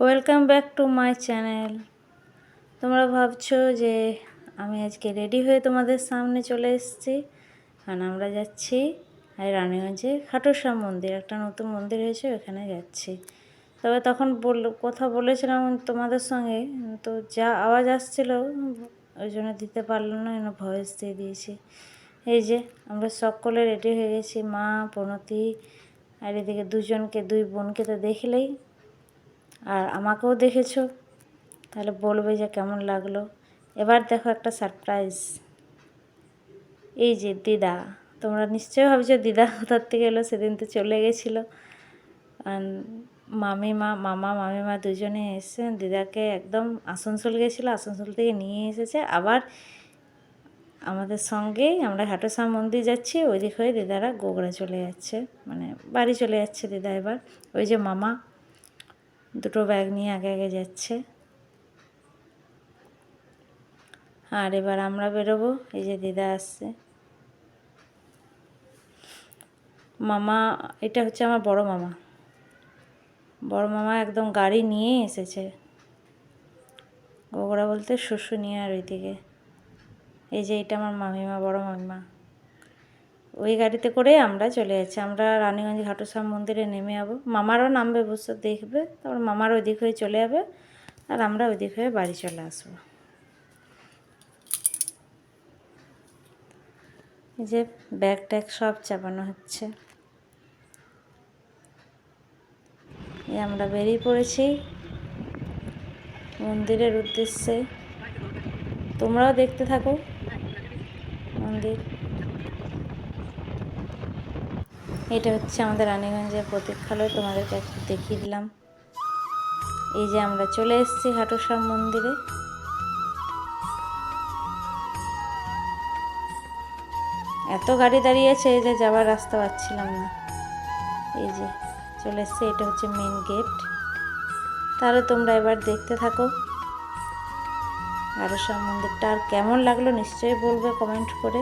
Welcome back to my channel তোমরা ভাবছ যে আমি আজকে রেডি হয়ে তোমাদের সামনে চলে এসেছি। কারণ আমরা যাচ্ছি এই রানীগঞ্জে খাটুশ্যাম মন্দির, একটা নতুন মন্দির হয়েছে, ওখানে যাচ্ছি। তবে তখন বল কথা বলেছিলাম তোমাদের সঙ্গে, তো যা আওয়াজ আসছিল, ওই জন্য দিতে পারলাম না এনে ভয়েস দিয়ে দিয়েছি। এই যে, আমরা সকলে রেডি হয়ে গেছি, মা, প্রণতি, আর এদিকে দুজনকে, দুই বোনকে তো দেখলেই আর আমাকেও দেখেছ। তাহলে বলবে যে কেমন লাগল। এবার দেখো একটা সারপ্রাইজ এই যে দিদা, তোমরা নিশ্চয়ই ভাবছ দিদা কোথার থেকে এলো? সেদিন তো চলে গেছিল। মামিমা, মামা, মামিমা দুজনে এসে দিদাকে একদম আসানসোল গেছিল। আসানসোল থেকে নিয়ে এসেছে। আবার আমাদের সঙ্গেই আমরা হাটোসা মন্দির যাচ্ছি। ওই দিক হয়ে দিদারা গোগড়া চলে যাচ্ছে। মানে বাড়ি চলে যাচ্ছে দিদা এবার। ওই যে মামা দুটো ব্যাগ নিয়ে আগে আগে যাচ্ছে। আর এবার আমরা বেরোবো, এই যে দিদা আসছে। মামা, এটা হচ্ছে আমার বড় মামা। বড় মামা একদম গাড়ি নিয়ে এসেছে। গোগড়া বলতে শুশুনিয়ার ওইদিকে। এই যে এটা আমার মামিমা, বড় মামিমা। ওই গাড়িতে করে আমরা চলে যাচ্ছি। আমরা রানীগঞ্জ ঘাটুশ্যাম মন্দিরে নেমে যাব। মামারও নামবে বসে দেখবে, তারপর মামার ওই দিক হয়ে চলে যাবে, আর আমরা ওই দিক হয়ে বাড়ি চলে আসব। এই যে ব্যাগ ট্যাগ সব চাপানো হচ্ছে। আমরা বেরিয়ে পড়েছি মন্দিরের উদ্দেশ্যে। তোমরাও দেখতে থাকো। মন্দির। এটা হচ্ছে আমাদের রানীগঞ্জের প্রতীক্ষালয়, তোমাদেরকে একটু দেখিয়ে দিলাম। এই যে আমরা চলে এসেছি হাটুসাম মন্দিরে। এত গাড়ি দাঁড়িয়েছে যে যাওয়ার রাস্তা পাচ্ছিলাম না। এই যে চলে এসছে, এটা হচ্ছে মেন গেট তাহলে তোমরা এবার দেখতে থাকো। আরও সব মন্দিরটা আর কেমন লাগল নিশ্চয়ই বলবে কমেন্ট করে।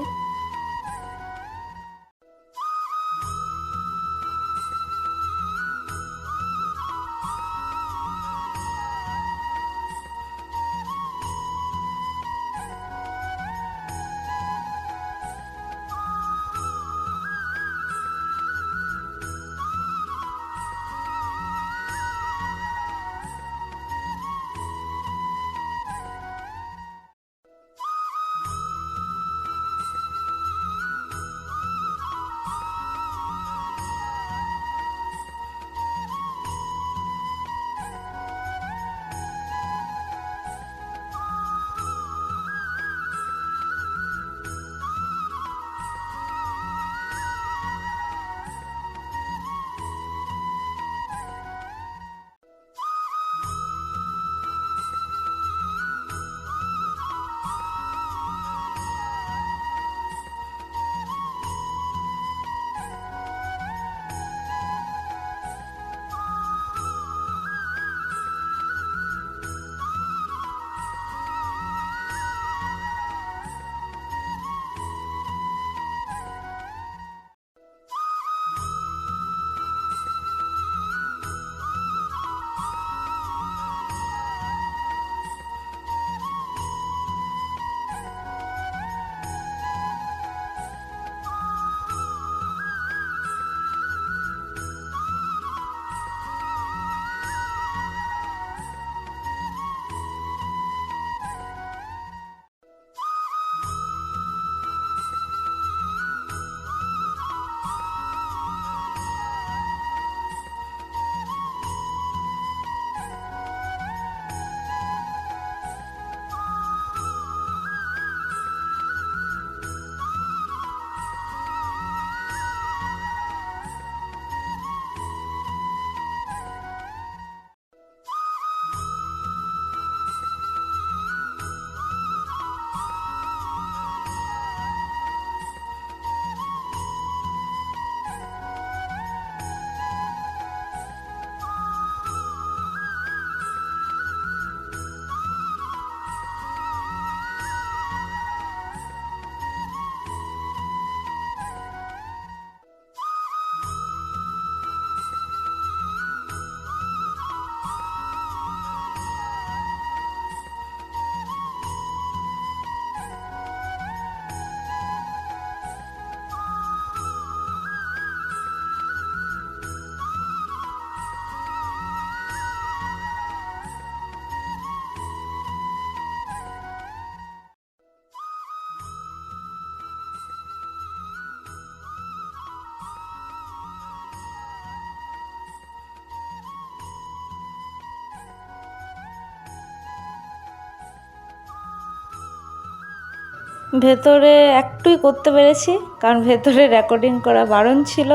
ভেতরে একটুই করতে পেরেছি, কারণ ভেতরে রেকর্ডিং করা বারণ ছিল।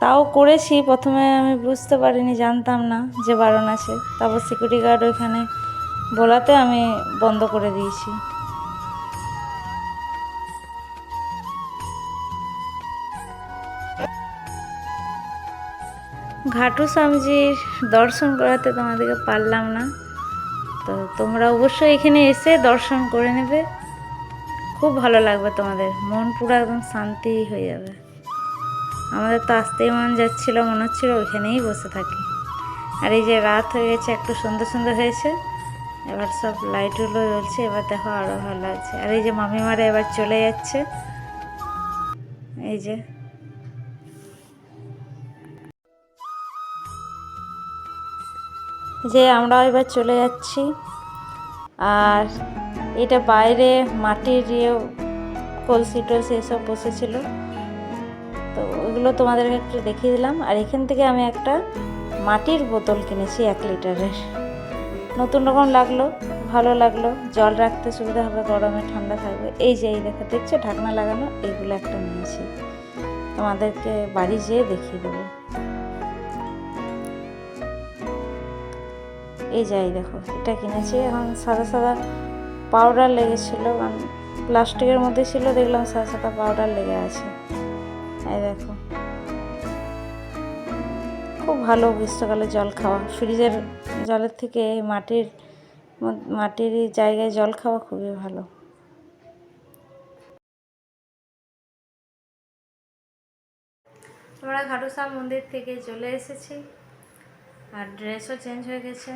তাও করেছি, প্রথমে আমি বুঝতে পারিনি, জানতাম না যে বারণ আছে। তারপর সিকিউরিটি গার্ড ওইখানে বলাতে আমি বন্ধ করে দিয়েছি। ঘাটু স্বামীজির দর্শন করাতে তোমাদেরকে পারলাম না। তো তোমরা অবশ্যই এখানে এসে দর্শন করে নেবে। খুব ভালো লাগবে তোমাদের। মন পুরো একদম শান্তি হয়ে যাবে। আমাদের তো আসতেই মন যাচ্ছিল, মনে হচ্ছিল ওইখানেই বসে থাকি। আর এই যে রাত হয়ে গেছে, একটু সুন্দর সুন্দর হয়েছে। এবার সব লাইটগুলো জ্বলছে, এবার দেখো আরও ভালো লাগছে। আর এই যে মামিমারা এবার চলে যাচ্ছে। এই যে যে আমরা এবার চলে যাচ্ছি। আর এটা বাইরে মাটির ইয়ে কলসি টলসি এসব বসেছিল। তো ওইগুলো তোমাদেরকে একটু দেখিয়ে দিলাম। আর এখান থেকে আমি একটা মাটির বোতল কিনেছি এক লিটারের। নতুন রকম লাগল, ভালো লাগল। জল রাখতে সুবিধা হবে, গরমে ঠান্ডা থাকবে। এই যে, এই দেখা, দেখছ? ঢাকনা লাগানো, এইগুলো একটা নিয়েছি। তোমাদেরকে বাড়ি যেয়ে দেখিয়ে দেবো। এই যাই দেখো, এটা কিনেছি। এখন সাদা সাদা পাউডার লেগেছিলো, কারণ প্লাস্টিকের মধ্যে ছিল, দেখলাম সাদা সাদা পাউডার লেগে আছে। এই দেখো। খুব ভালো গ্রীষ্মকালে জল খাওয়া। ফ্রিজের জলের থেকে মাটির মাটির জায়গায় জল খাওয়া খুবই ভালো। আমরা ঘাটুশ্যাম মন্দির থেকে চলে এসেছি। আর ড্রেসও চেঞ্জ হয়ে গেছে।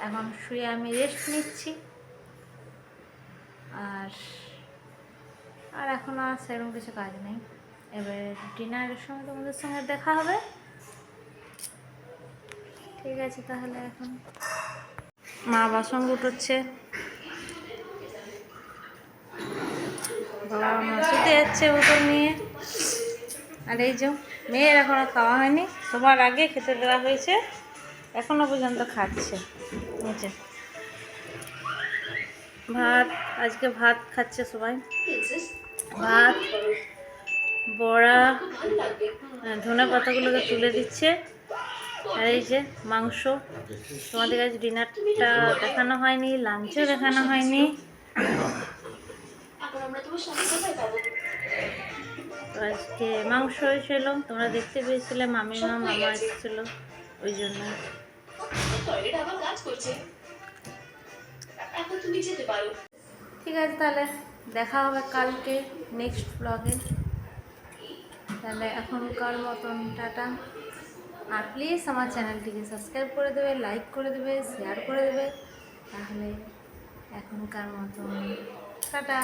এখন শুয়ে আমি রেস্ট নিচ্ছি। আর আর এখন আর সেরকম কিছু কাজ নেই। এবারে ডিনারের সময় তোমাদের সঙ্গে দেখা হবে। ঠিক আছে তাহলে এখন। মা বাসন গুটোচ্ছে। বাবা মা শুতে যাচ্ছে বোতল নিয়ে। আর এই যে, মেয়ের এখনও খাওয়া হয়নি। সবার আগে খেতে দেওয়া হয়েছে। এখনও পর্যন্ত খাচ্ছে। যে। ভাত, আজকে ভাত খাচ্ছে সবাই। ভাত, বড়া ধনে পাতাগুলোকে তুলে দিচ্ছে। আর এই যে মাংস। তোমাদের কাছে ডিনারটা দেখানো হয়নি, লাঞ্চও দেখানো হয়নি। আজকে মাংস হয়েছিল, তোমরা দেখতে পেয়েছিলে, মামিমা, মামা এসেছিল, ওই জন্য ঠিক আছে তাহলে, দেখা হবে কালকে নেক্সট ব্লগে তাহলে এখনকার মতন টাটা। আর প্লিজ আমার চ্যানেলটিকে সাবস্ক্রাইব করে দেবে লাইক করে দেবে শেয়ার করে দেবে। তাহলে এখনকার মতন টাটা।